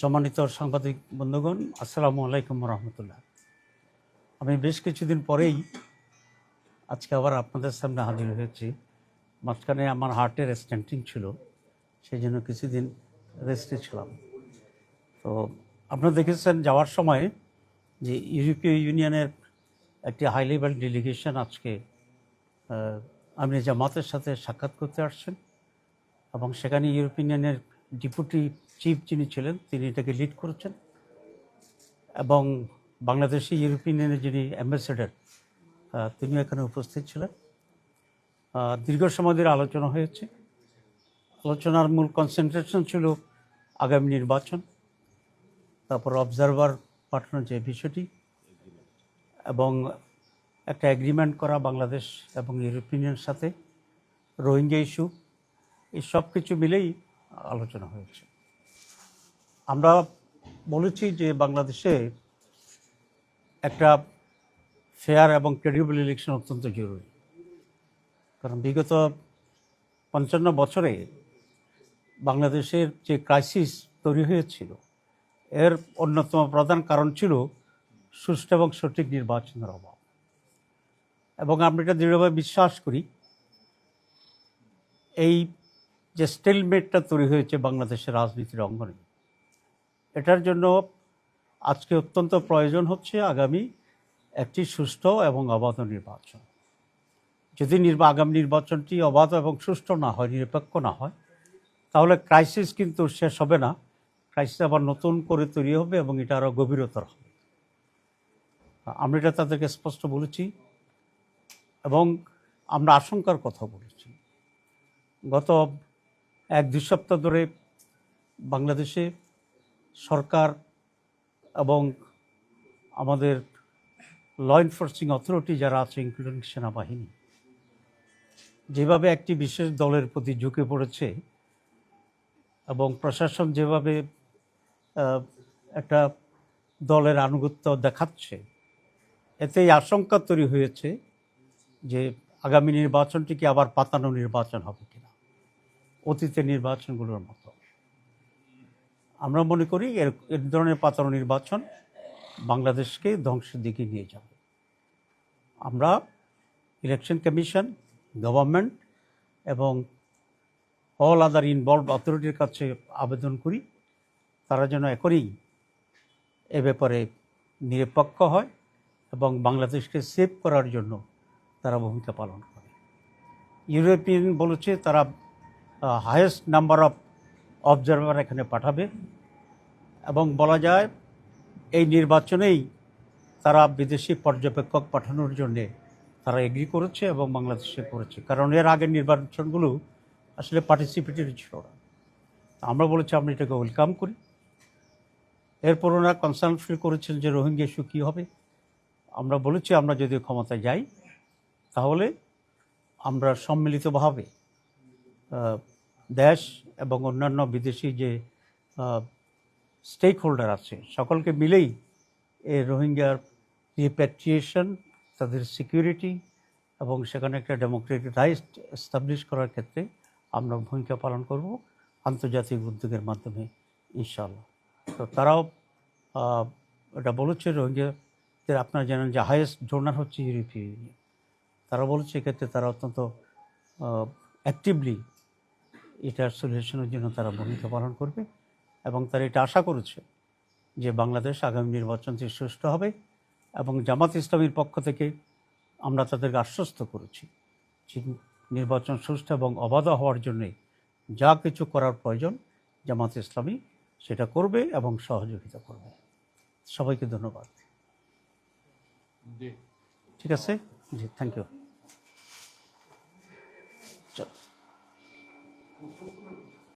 সম্মানিত সাংবাদিক বন্ধুগণ, আসসালামু আলাইকুম রহমতুল্লাহ আমি বেশ কিছুদিন পরেই আজকে আবার আপনাদের সামনে হাজির হয়েছি। মাঝখানে আমার হার্টের স্ট্যান্টিং ছিল সেই জন্য কিছুদিন রেস্টে ছিলাম। তো আপনারা দেখেছেন যাওয়ার সময় যে ইউরোপীয় ইউনিয়নের একটি হাই লেভেল ডেলিগেশন আজকে আমির জামাতের সাথে সাক্ষাৎ করতে আসছেন এবং সেখানে ইউরোপিয়ান ইউনিয়নের ডেপুটি চিফ যিনি ছিলেন, তিনি এটাকে লিড করেছেন। এবং বাংলাদেশি ইউরোপিয়ান ইউনিয়নের যিনি অ্যাম্বাসেডার তিনি এখানে উপস্থিত ছিলেন। দীর্ঘ সময় ধরে আলোচনা হয়েছে। আলোচনার মূল কনসেন্ট্রেশন ছিল আগামী নির্বাচন, তারপর অবজারভার পাঠানোর যে বিষয়টি, এবং একটা এগ্রিমেন্ট করা বাংলাদেশ এবং ইউরোপিয়ানের সাথে, রোহিঙ্গা ইস্যু এই সব কিছু মিলেই আলোচনা হয়েছে। আমরা বলেছি যে বাংলাদেশে একটা ফেয়ার এবং ক্রেডিবল ইলেকশন অত্যন্ত জরুরি। কারণ বিগত পঞ্চান্ন বছরে বাংলাদেশের যে ক্রাইসিস তৈরি হয়েছিল, এর অন্যতম প্রধান কারণ ছিল সুষ্ঠু এবং সঠিক নির্বাচনের অভাব। এবং আমরা এটা দৃঢ়ভাবে বিশ্বাস করি, এই যে স্টেলমেটটা তৈরি হয়েছে বাংলাদেশের রাজনীতির অঙ্গনে এটার জন্য আজকে অত্যন্ত প্রয়োজন হচ্ছে আগামী একটি সুষ্ঠু এবং অবাধ নির্বাচন। যদি নির্বা, আগামী নির্বাচনটি অবাধ এবং সুষ্ঠু না হয়, নিরপেক্ষ না হয়, তাহলে ক্রাইসিস কিন্তু শেষ হবে না। ক্রাইসিস আবার নতুন করে তৈরি হবে এবং এটা আরও গভীরতর হবে। আমরা এটা তাদেরকে স্পষ্ট বলেছি এবং আমরা আশঙ্কার কথা বলেছি। গত এক দুই সপ্তাহ ধরে বাংলাদেশে সরকার এবং আমাদের ল এনফোর্সিং অথরিটি যারা আছে ইনক্লুডিং সেনাবাহিনী, যেভাবে একটি বিশেষ দলের প্রতি ঝুঁকে পড়েছে এবং প্রশাসন যেভাবে একটা দলের আনুগত্য দেখাচ্ছে, এতেই আশঙ্কা তৈরি হয়েছে যে আগামী নির্বাচনটি কি আবার পাতানো নির্বাচন হবে কিনা, অতীতের নির্বাচনগুলোর মতো। আমরা মনে করি এর এর ধরনের পাতানো নির্বাচন বাংলাদেশকে ধ্বংসের দিকে নিয়ে যাবে। আমরা ইলেকশন কমিশন গভর্নমেন্ট এবং অল আদার ইনভলভ অথরিটির কাছে আবেদন করি, তারা যেন এখনই এ ব্যাপারে নিরপেক্ষ হয় এবং বাংলাদেশকে সেভ করার জন্য তারা ভূমিকা পালন করে। ইউরোপিয়ান বলেছে তারা হায়েস্ট নাম্বার অফ অবজারভার এখানে পাঠাবে। এবং বলা যায়, এই নির্বাচনেই তারা বিদেশি পর্যবেক্ষক পাঠানোর জন্যে তারা এগ্রি করেছে এবং বাংলাদেশে করেছে। কারণ এর আগের নির্বাচনগুলো আসলে পার্টিসিপেটরি ছিল না। আমরা বলেছি, আমরা এটাকে ওয়েলকাম করি। এরপর ওনারা কনসার্ন ফিল করেছেন যে রোহিঙ্গা ইস্যু কী হবে। আমরা বলেছি, আমরা যদি ক্ষমতায় যাই, তাহলে আমরা সম্মিলিতভাবে দেশ এবং অন্যান্য বিদেশি যে স্টেক হোল্ডার আছে, সকলকে মিলেই এই রোহিঙ্গার রিপ্যাট্রিয়েশন তাদের সিকিউরিটি এবং সেখানে একটা ডেমোক্রেটিক রাইট এস্টাবলিশ করার ক্ষেত্রে আমরা ভূমিকা পালন করব আন্তর্জাতিক উদ্যোগের মাধ্যমে, ইনশাআল্লাহ। তো তারাও এটা বলেছে রোহিঙ্গাদের, আপনারা জানেন যে হায়েস্ট ডোনার হচ্ছে ইউরোপীয় ইউনিয়ন। তারা বলেছে এক্ষেত্রে তারা অত্যন্ত অ্যাক্টিভলি এটার সলিউশনের জন্য তারা ভূমিকা পালন করবে এবং তারা এটা আশা করেছে যে বাংলাদেশ আগামী নির্বাচনটি সুষ্ঠু হবে এবং জামাত ইসলামীর পক্ষ থেকে আমরা তাদেরকে আশ্বস্ত করেছি যে নির্বাচন সুষ্ঠু এবং অবাধ হওয়ার জন্যে যা কিছু করার প্রয়োজন জামাত ইসলামী সেটা করবে এবং সহযোগিতা করবে। সবাইকে ধন্যবাদ। ঠিক আছে? জি থ্যাংক ইউ চল। Confortable.